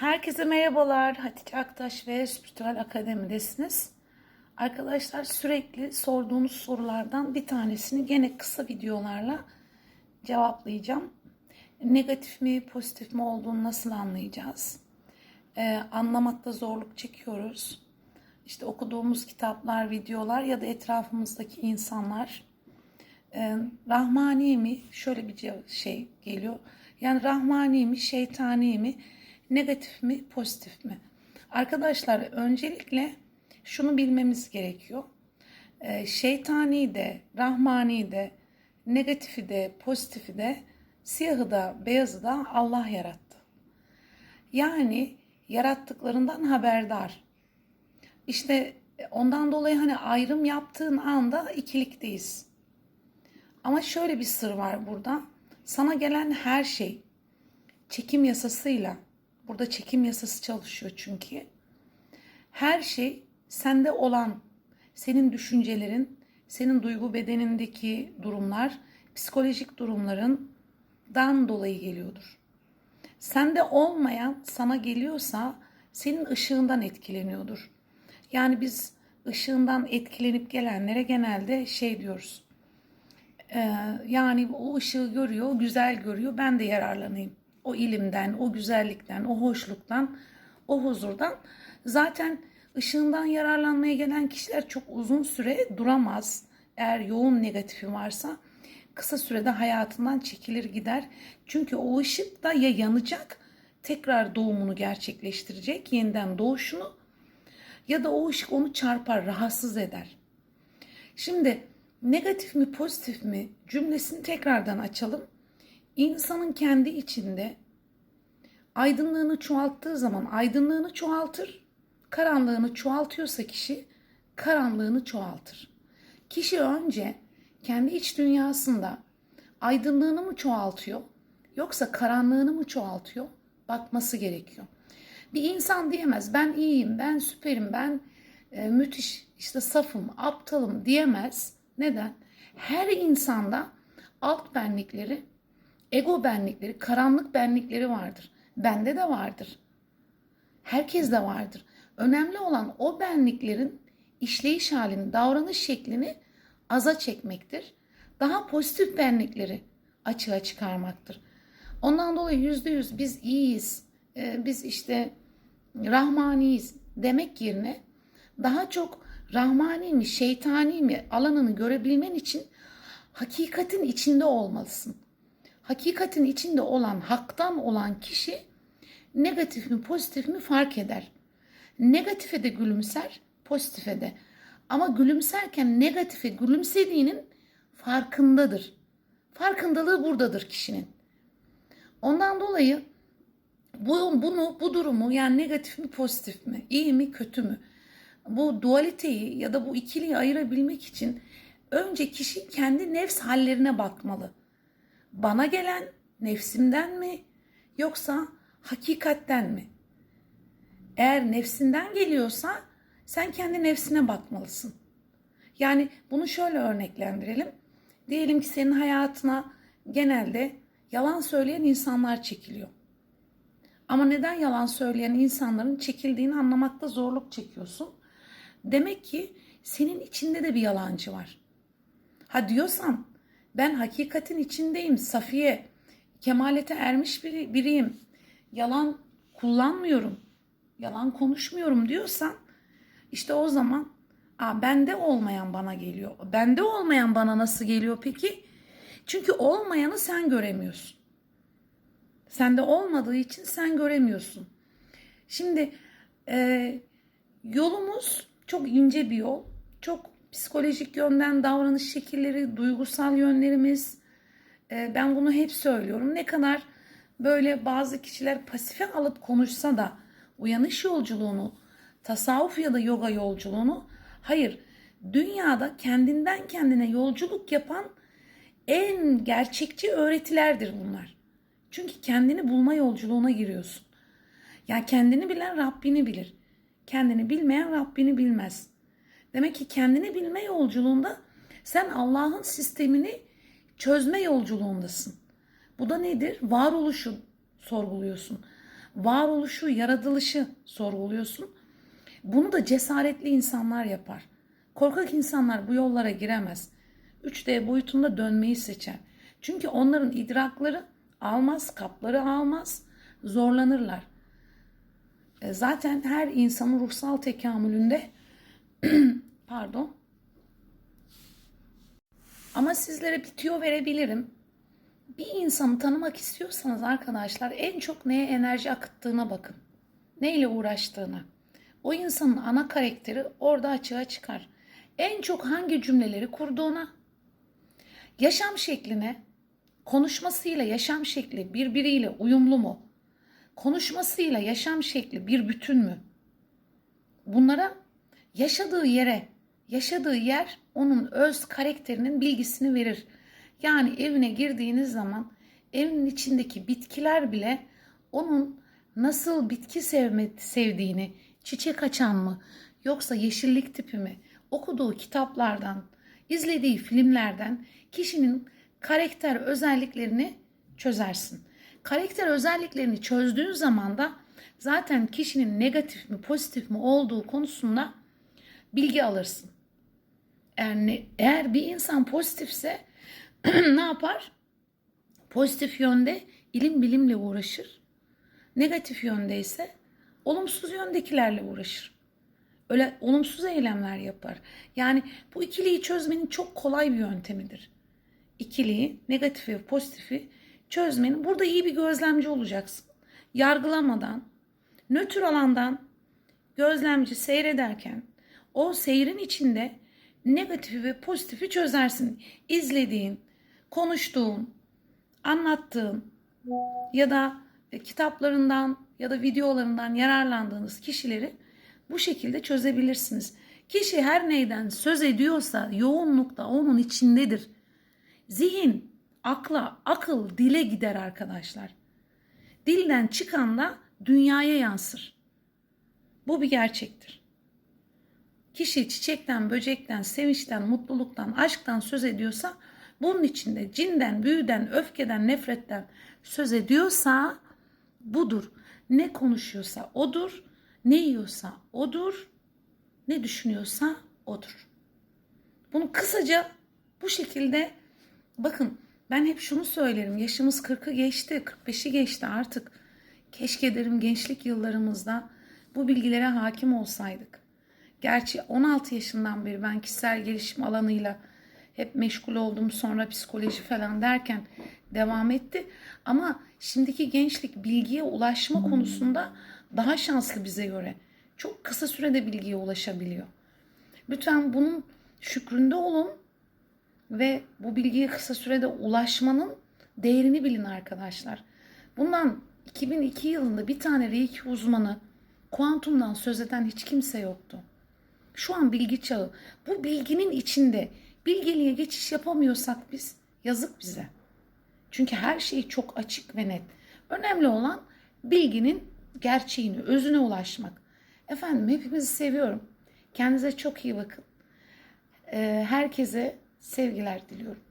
Herkese merhabalar. Hatice Aktaş ve Spiritüel Akademi'desiniz. Arkadaşlar sürekli sorduğunuz sorulardan bir tanesini gene kısa videolarla cevaplayacağım. Negatif mi pozitif mi olduğunu nasıl anlayacağız? Ee, anlamakta zorluk çekiyoruz. İşte okuduğumuz kitaplar, videolar ya da etrafımızdaki insanlar e, rahmani mi? Şöyle bir şey geliyor. Yani rahmani mi, şeytani mi, negatif mi, pozitif mi? Arkadaşlar öncelikle şunu bilmemiz gerekiyor. E, şeytani de, rahmani de, negatifi de, pozitifi de, siyahı da, beyazı da Allah yarattı. Yani yarattıklarından haberdar. İşte ondan dolayı hani ayrım yaptığın anda ikilikteyiz. Ama şöyle bir sır var burada. Sana gelen her şey çekim yasasıyla, burada çekim yasası çalışıyor çünkü. Her şey sende olan, senin düşüncelerin, senin duygu bedenindeki durumlar, psikolojik durumlarından dolayı geliyordur. Sende olmayan sana geliyorsa senin ışığından etkileniyordur. Yani biz ışığından etkilenip gelenlere genelde şey diyoruz. Ee, yani o ışığı görüyor, güzel görüyor. Ben de yararlanayım. O ilimden, o güzellikten, o hoşluktan, o huzurdan. Zaten ışığından yararlanmaya gelen kişiler çok uzun süre duramaz. Eğer yoğun negatifi varsa kısa sürede hayatından çekilir gider. Çünkü o ışık da ya yanacak, tekrar doğumunu gerçekleştirecek, yeniden doğuşunu ya da o ışık onu çarpar, rahatsız eder. Şimdi negatif mi pozitif mi cümlesini tekrardan açalım. İnsanın kendi içinde aydınlığını çoğalttığı zaman aydınlığını çoğaltır. Karanlığını çoğaltıyorsa kişi karanlığını çoğaltır. Kişi önce kendi iç dünyasında aydınlığını mı çoğaltıyor yoksa karanlığını mı çoğaltıyor bakması gerekiyor. Bir insan diyemez ben iyiyim, ben süperim, ben e, müthiş, işte safım, aptalım diyemez. Neden? Her insanda alt benlikleri, ego benlikleri, karanlık benlikleri vardır. Bende de vardır. Herkes de vardır. Önemli olan o benliklerin işleyiş halini, davranış şeklini aza çekmektir. Daha pozitif benlikleri açığa çıkarmaktır. Ondan dolayı yüzde yüz biz iyiyiz, e, biz işte rahmaniyiz demek yerine daha çok rahmani mi, şeytani mi alanını görebilmen için hakikatin içinde olmalısın. Hakikatin içinde olan, haktan olan kişi negatif mi, pozitif mi fark eder. Negatife de gülümser, pozitife de. Ama gülümserken negatife gülümsediğinin farkındadır. Farkındalığı buradadır kişinin. Ondan dolayı bu, bunu, bu durumu yani negatif mi pozitif mi, iyi mi kötü mü? Bu dualiteyi ya da bu ikiliyi ayırabilmek için önce kişi kendi nefs hallerine bakmalı. Bana gelen nefsimden mi yoksa hakikatten mi? Eğer nefsinden geliyorsa sen kendi nefsine bakmalısın. Yani bunu şöyle örneklendirelim. Diyelim ki senin hayatına genelde yalan söyleyen insanlar çekiliyor. Ama neden yalan söyleyen insanların çekildiğini anlamakta zorluk çekiyorsun? Demek ki senin içinde de bir yalancı var. Ha diyorsan ben hakikatin içindeyim, safiye, kemalete ermiş biri, biriyim. Yalan kullanmıyorum, yalan konuşmuyorum diyorsan işte o zaman Aa, bende olmayan bana geliyor. Bende olmayan bana nasıl geliyor peki? Çünkü olmayanı sen göremiyorsun. Sende olmadığı için sen göremiyorsun. Şimdi e, yolumuz çok ince bir yol. Çok psikolojik yönden davranış şekilleri, duygusal yönlerimiz. E, ben bunu hep söylüyorum. Ne kadar böyle bazı kişiler pasife alıp konuşsa da uyanış yolculuğunu, tasavvuf ya da yoga yolculuğunu hayır dünyada kendinden kendine yolculuk yapan en gerçekçi öğretilerdir bunlar. Çünkü kendini bulma yolculuğuna giriyorsun. Yani kendini bilen Rabbini bilir. Kendini bilmeyen Rabbini bilmez. Demek ki kendini bilme yolculuğunda sen Allah'ın sistemini çözme yolculuğundasın. Bu da nedir? Varoluşu sorguluyorsun. varoluşu, yaratılışı sorguluyorsun. Bunu da cesaretli insanlar yapar. Korkak insanlar bu yollara giremez. 3D boyutunda dönmeyi seçer. Çünkü onların idrakları almaz, kapları almaz, zorlanırlar. E, Zaten her insanın ruhsal tekamülünde pardon ama sizlere bir tüyo verebilirim. Bir insanı tanımak istiyorsanız arkadaşlar en çok neye enerji akıttığına bakın. Neyle uğraştığına. O insanın ana karakteri orada açığa çıkar. En çok hangi cümleleri kurduğuna, yaşam şekline, konuşmasıyla yaşam şekli birbiriyle uyumlu mu? Konuşmasıyla yaşam şekli bir bütün mü? Bunlara yaşadığı yere, yaşadığı yer onun öz karakterinin bilgisini verir. Yani evine girdiğiniz zaman evin içindeki bitkiler bile onun nasıl bitki sevme, sevdiğini, çiçek açan mı yoksa yeşillik tipi mi, okuduğu kitaplardan, izlediği filmlerden kişinin karakter özelliklerini çözersin. Karakter özelliklerini çözdüğün zaman da zaten kişinin negatif mi pozitif mi olduğu konusunda bilgi alırsın. Yani eğer bir insan pozitifse ne yapar? Pozitif yönde ilim bilimle uğraşır. Negatif yönde ise olumsuz yöndekilerle uğraşır. Öyle olumsuz eylemler yapar. Yani bu ikiliyi çözmenin çok kolay bir yöntemidir. İkiliyi, negatifi pozitifi çözmenin burada iyi bir gözlemci olacaksın. Yargılamadan, nötr alandan gözlemci seyrederken o seyrin içinde negatifi ve pozitifi çözersin. İzlediğin, konuştuğun, anlattığın ya da kitaplarından ya da videolarından yararlandığınız kişileri bu şekilde çözebilirsiniz. Kişi her neyden söz ediyorsa yoğunlukta onun içindedir. Zihin, akla, akıl dile gider arkadaşlar. Dilden çıkan da dünyaya yansır. Bu bir gerçektir. Kişi çiçekten, böcekten, sevinçten, mutluluktan, aşktan söz ediyorsa bunun içinde cinden, büyüden, öfkeden, nefretten söz ediyorsa budur. Ne konuşuyorsa odur, ne yiyorsa odur, ne düşünüyorsa odur. Bunu kısaca bu şekilde bakın ben hep şunu söylerim. Yaşımız 40'ı geçti, 45'i geçti artık. Keşke derim gençlik yıllarımızda bu bilgilere hakim olsaydık. Gerçi 16 yaşından beri ben kişisel gelişim alanıyla hep meşgul oldum. Sonra psikoloji falan derken devam etti. Ama şimdiki gençlik bilgiye ulaşma konusunda daha şanslı bize göre. Çok kısa sürede bilgiye ulaşabiliyor. Lütfen bunun şükründe olun ve bu bilgiye kısa sürede ulaşmanın değerini bilin arkadaşlar. Bundan 2002 yılında bir tane Reiki uzmanı kuantumdan söz eden hiç kimse yoktu. Şu an bilgi çağı. Bu bilginin içinde bilgeliğe geçiş yapamıyorsak biz yazık bize. Çünkü her şey çok açık ve net. Önemli olan bilginin gerçeğini, özüne ulaşmak. Efendim hepimizi seviyorum. Kendinize çok iyi bakın. Ee, Herkese sevgiler diliyorum.